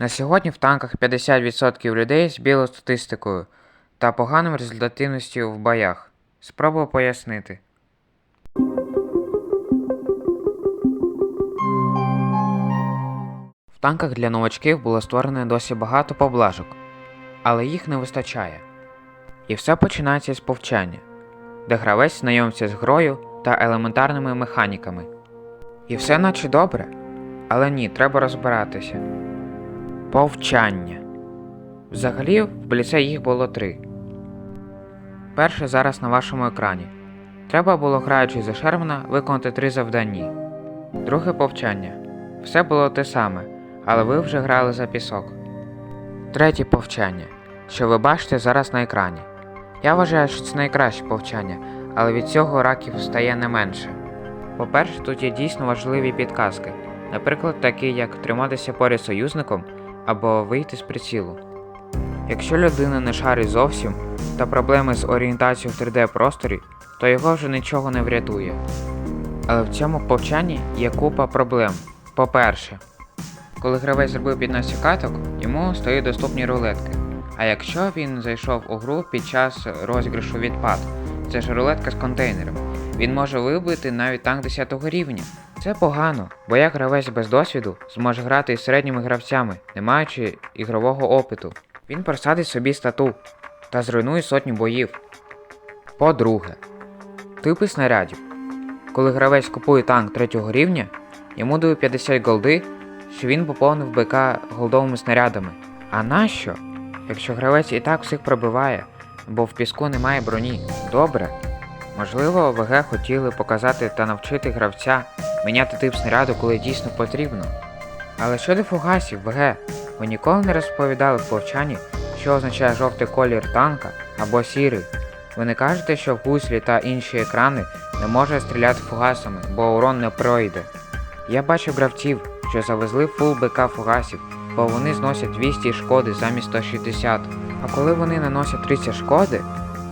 На сьогодні в танках 50% людей з білою статистикою та поганою результативністю в боях. Спробую пояснити. В танках для новачків було створено досі багато поблажок, але їх не вистачає. І все починається з повчання, де гравець знайомиться з грою та елементарними механіками. І все наче добре, але ні, треба розбиратися. Повчання. Взагалі, в бліце їх було три. Перше зараз на вашому екрані. Треба було, граючи за Шермана, виконати три завдання. Друге повчання. Все було те саме, але ви вже грали за пісок. Третє повчання, що ви бачите зараз на екрані. Я вважаю, що це найкраще повчання, але від цього раків стає не менше. По-перше, тут є дійсно важливі підказки, наприклад, такі як триматися поряд союзником або вийти з прицілу. Якщо людина не шарить зовсім та проблеми з орієнтацією в 3D-просторі, то його вже нічого не врятує. Але в цьому повчанні є купа проблем. По-перше, коли гравець зробив 15 каток, йому стають доступні рулетки. А якщо він зайшов у гру під час розіграшу відпад, це ж рулетка з контейнером, він може вибити навіть танк 10 рівня. Це погано, бо як гравець без досвіду зможе грати із середніми гравцями, не маючи ігрового опиту. Він просадить собі стату та зруйнує сотні боїв. По-друге, типи снарядів. Коли гравець купує танк 3 рівня, йому дають 50 голди, що він поповнив БК голдовими снарядами. А нащо? Якщо гравець і так всіх пробиває, бо в піску немає броні. Добре. Можливо, ВГ хотіли показати та навчити гравця міняти тип снаряду, коли дійсно потрібно. Але щодо фугасів, ВГ, ви ніколи не розповідали в повчанні, що означає жовтий колір танка або сірий. Ви не кажете, що в гуслі та інші екрани не може стріляти фугасами, бо урон не пройде. Я бачив гравців, що завезли фул БК фугасів, бо вони зносять 200 шкоди замість 160. А коли вони наносять 30 шкоди,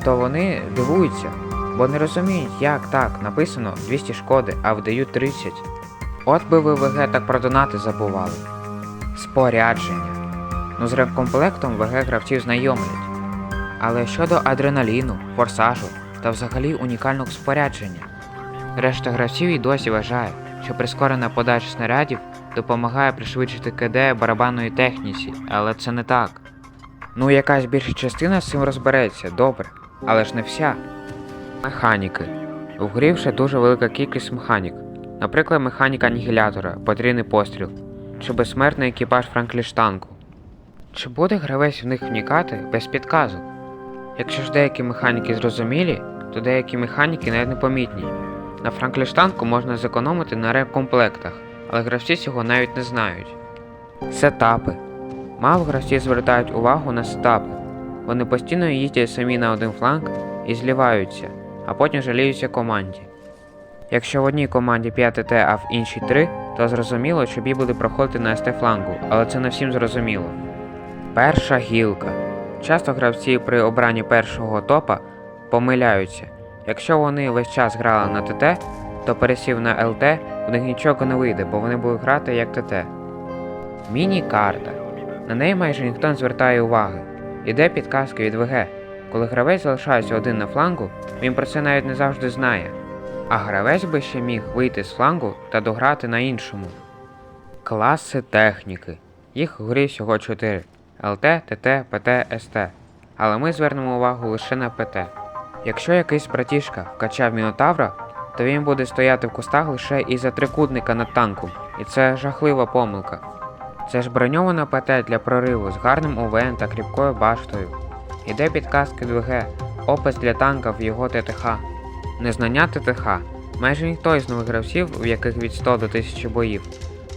то вони дивуються, бо не розуміють, як так написано 200 шкоди, а вдають 30. От би ви ВГ так про донати забували. Спорядження. Ну з ремкомплектом ВГ гравців знайомлять. Але щодо адреналіну, форсажу та взагалі унікального спорядження. Решта гравців і досі вважає, що прискорена подача снарядів допомагає пришвидшити КД барабанної техніці, але це не так. Ну, якась більша частина з цим розбереться, добре, але ж не вся. Механіки. У грі вже дуже велика кількість механік. Наприклад, механіка анігілятора, потрійний постріл, чи безсмертний екіпаж Франкліштанку. Чи буде гравець в них вникати без підказок? Якщо ж деякі механіки зрозумілі, то деякі механіки навіть непомітні. На Франкліштанку можна зекономити на ремкомплектах, але гравці цього навіть не знають. Сетапи. Мало гравців звертають увагу на сетапи. Вони постійно їздять самі на один фланг і зліваються, а потім жаліються команді. Якщо в одній команді 5 Т, а в іншій 3, то зрозуміло, що бій буде проходити на СТ флангу, але це не всім зрозуміло. Перша гілка. Часто гравці при обранні першого топа помиляються. Якщо вони весь час грали на ТТ, то пересів на ЛТ, у них нічого не вийде, бо вони будуть грати як ТТ. Міні-карта. На неї майже ніхто не звертає уваги. Іде підказка від ВГ. Коли гравець залишається один на флангу, він про це навіть не завжди знає. А гравець би ще міг вийти з флангу та дограти на іншому. Класи техніки. Їх у грі всього 4: ЛТ, ТТ, ПТ, СТ. Але ми звернемо увагу лише на ПТ. Якщо якийсь братішка вкачав мінотавра, то він буде стояти в кустах лише із-за трикутника над танком, і це жахлива помилка. Це ж броньована ПТ для прориву з гарним ОВН та кріпкою баштою. Іде підказки 2Г, опис для танка в його ТТХ. Незнання ТТХ. Майже ніхто із нових гравців, в яких від 100 до 1000 боїв,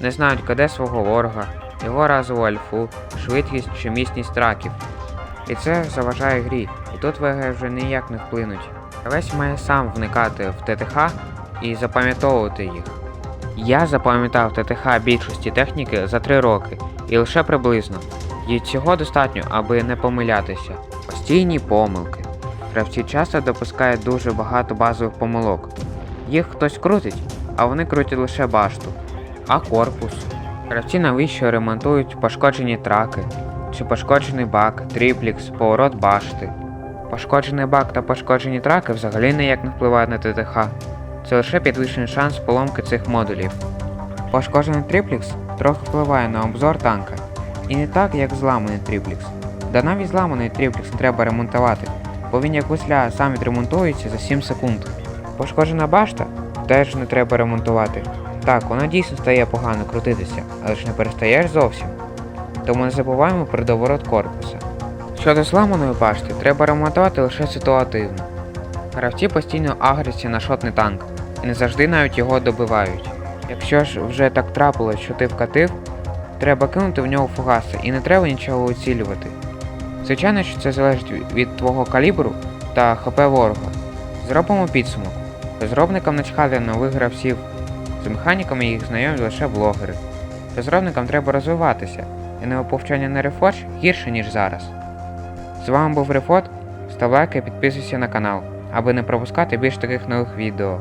не знають КД свого ворога, його разову альфу, швидкість чи міцність траків. І це заважає грі, і тут ВГ вже ніяк не вплинуть. Гравець має сам вникати в ТТХ і запам'ятовувати їх. Я запам'ятав ТТХ більшості техніки за 3 роки, і лише приблизно. І цього достатньо, аби не помилятися. Постійні помилки. Гравці часто допускають дуже багато базових помилок. Їх хтось крутить, а вони крутять лише башту. А корпус. Гравці навіщо ремонтують пошкоджені траки, чи пошкоджений бак, тріплікс, поворот башти. Пошкоджений бак та пошкоджені траки взагалі ніяк не впливають на ТТХ. Це лише підвищений шанс поломки цих модулів. Пошкоджений тріплікс трохи впливає на обзор танка. І не так, як зламаний тріплікс. Да навіть зламаний тріплікс треба ремонтувати, бо він як весля сам відремонтується за 7 секунд. Пошкоджена башта теж не треба ремонтувати. Так, вона дійсно стає погано крутитися, але ж не перестаєш зовсім. Тому не забуваємо про доворот корпуса. Щодо зламаної башти, треба ремонтувати лише ситуативно. Гравці постійно агряться на шотний танк і не завжди навіть його добивають. Якщо ж вже так трапилось, що ти вкатив, треба кинути в нього фугаси і не треба нічого уцілювати. Звичайно, що це залежить від твого калібру та ХП ворога. Зробимо підсумок. Розробникам начхати на нових гравців, з механіками їх знайомі лише блогери. Розробникам треба розвиватися, і нове повчання на Reforge гірше, ніж зараз. З вами був Рефот, став лайк і підписуйся на канал, аби не пропускати більш таких нових відео.